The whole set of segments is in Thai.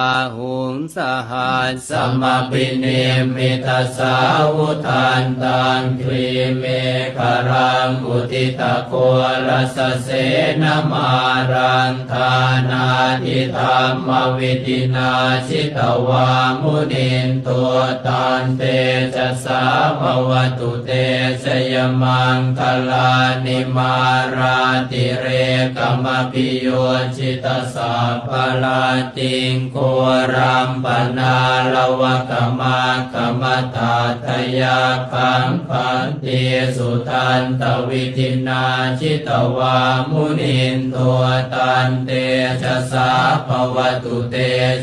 อาหุงสหัสสมปิเนมิตาสาวุทานตังครีเมฆรังอุทิตโกรสเสนมารังธานาทิธรรมวิตินาชิตวามุนินตัวตานเตจสาภวตุเตชยมังคลานิมาราติเรกมปิโยชิตสาปลาติงโกรัมปนาลวะกมากมตาทยาคังพันติสุทันตวิธินาชิตวามุนินตัวตันเตชะสาภวตุเต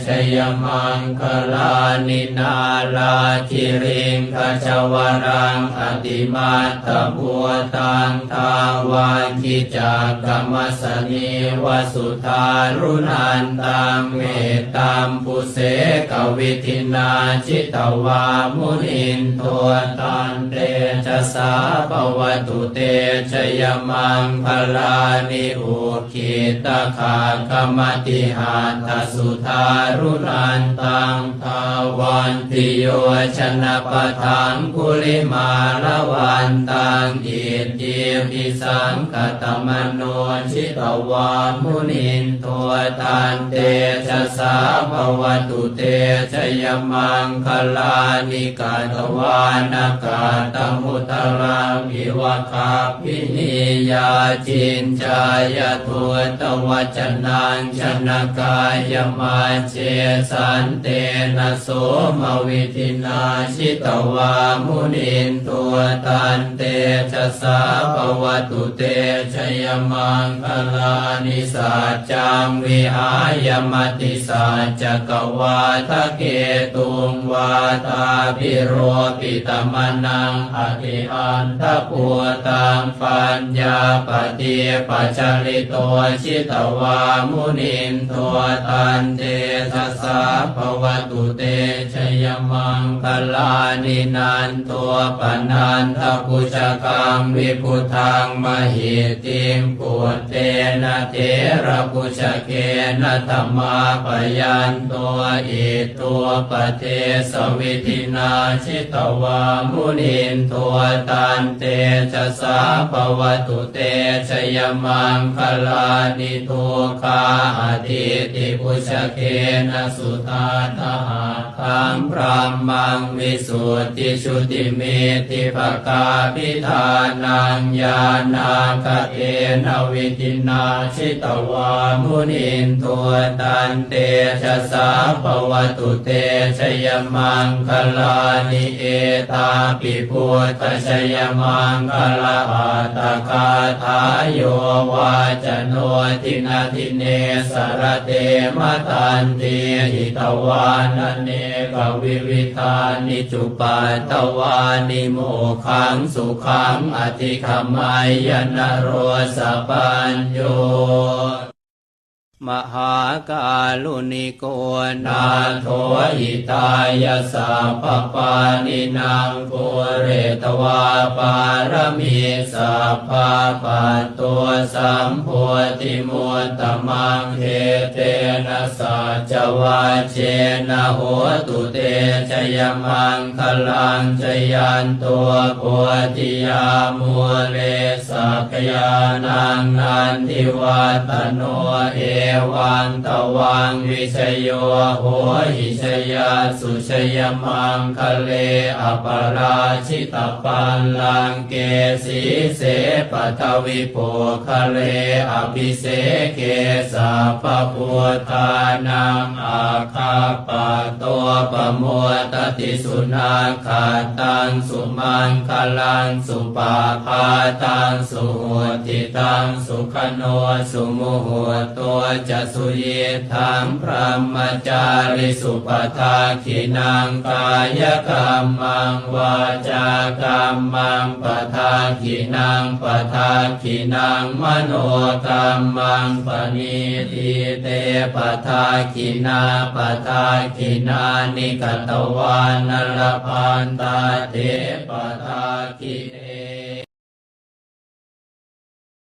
ชยมังคลานินาลาคิริงขจวรังอติมาตบัวตังทาวาคิจากรรมสนีวสุธารุนันตังเมตตามปุเสกวิธินาชิตวามุนินตัวตันเตชะสาภวตุเตชยมังพลานิอุคิตขากรรมติหาทสุธารุนันตังทาวันติโยชนะปทังกุลิมาละวันตังอิติปิสังกตมโนชิตวามุนินตัวตันเตชะสาภวตุเตชยมังคลานิกาตวานากาตมุตรังวิวคาปินิยาจินจายทุตวัจนังชนกายมาเจสันเตนะโสมวิธินาชิตวามุนินตัวตันเตชะสาภวตุเตชยมังคลานิสัจจังวิหายมติสัจจกวาทะเกตุงวาตาพิโรปิตมนังอธิอันทปัวตังปัญญาปฏิปัจจลิโตชิตวามุนินตัวตันเตชะสาภวตุเตชยมังคลานินันตัวปนันทปุชกังวิพุทังมหิติมปุตเตนะเทระปุชเกนะธรรมาปยันตัวอิตัวปเทสวิธินาชิตวามุนินตัวตันเตชะสาภวตุเตชยมังคลานิทุคาอธิติปุชเกนะสุตาทหาคังพระมังวิสุทธิชุติเมติภกาพิธานังญาณาคเตนวิธินาชิตวามุนินตัวตันเตชะสาภวตุเตชยมังคลานิเอตาปิพุทธชยมังคลาอัตตคาทายโยวาจโนทินาทิเนสรเตมตันเตหิตวานเนกวิวิธานิจุปัตตวานิโมขังสุขังอธิขมายนโรสปัญโย มหากาลุนิโกนานโทหิตายาสาปปานินางปุเรตวาปารมีสัพพะปัตตัวสัมโพธิมุตตมังเทเตนะสัจวาเจนะโหตุเตชยมังคลังชยันตัวโพธิยามุเลสักยานังนันทิวัตโนเอวังตวังวิชโยโหหิชยาสุชยมังคะเลอปราชิตปัลลังเกสีเสปทวิโปคะเลอภิเสเกสัพพุทธานังอาคาปะตัวปมัวตติสุนาคาตังสุมังคลังสุปาพาตังสุหุติตังสุขโนสุมุหุตัวจะสุเยทังพระมจาริสุปทาขินังกายกรรมังวาจากรรมังปทาขินังปทาขินังมโนกรรมังปณิทิเตปทาขินาปทาขินานิกตวานลพันตาเทปทาขิน